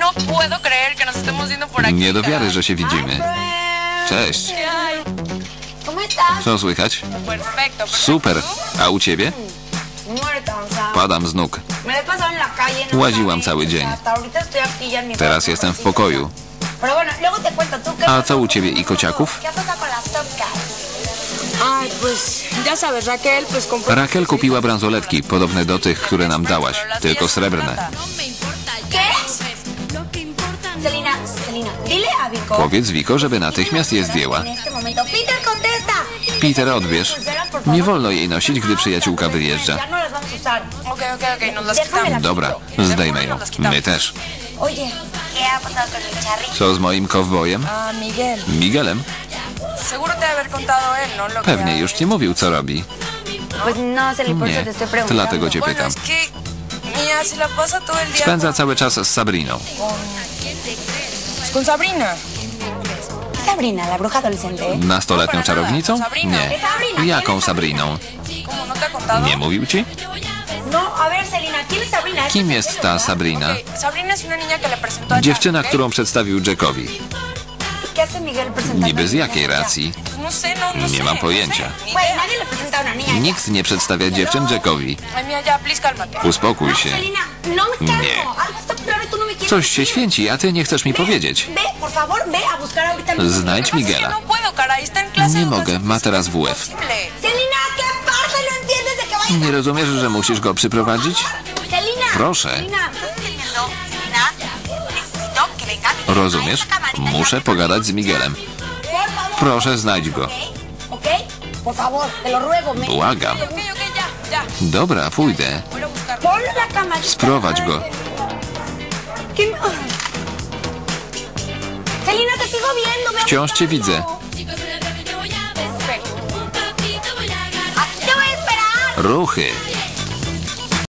No puedo creer que nos estemos viendo por aquí. Nie do wiary, że się widzimy. Cześć. Co słychać? Super. A u ciebie? Sea. Padam z nóg. No Łaziłam cały dzień. Teraz jestem w sí. pokoju. A co u ciebie i kociaków? Raquel, kupiła bransoletki, podobne do tych, które nam dałaś, tylko srebrne. Powiedz Wiko, żeby natychmiast je zdjęła. Peter, odbierz. Nie wolno jej nosić, gdy przyjaciółka wyjeżdża. No la Dobra, zdejmę ją. My też. Co z moim kowbojem? Miguel. Miguelem? ¿no? Pewnie już ci mówił, co robi. No, Nie, dlatego cię pytam. Spędza cały czas z Sabriną. con Sabrina. Nastoletnią czarownicą? Nie. Jaką Sabriną? Nie mówił ci? No. Kim jest ta Sabrina? Dziewczyna, którą przedstawił Jackowi. ¿Qué hace Miguel presentando? Niby z jakiej racji? No no, Nie mam pojęcia. Nikt nie przedstawia dziewczyn Jackowi. Uspokój się. Nie. Coś się święci, a ty nie chcesz mi powiedzieć. Znajdź Miguela. no Nie mogę, ma teraz WF. ¿No? Nie rozumiesz, że musisz go przyprowadzić? Proszę. Rozumiesz? Muszę pogadać z Miguelem. Por favor. Proszę, znajdź go. Błagam. Dobra, pójdę. Sprowadź go. ¿Qué me- Celina, te sigo viendo. a Wciąż cię widzę. Aquí te voy a esperar. Ruchy.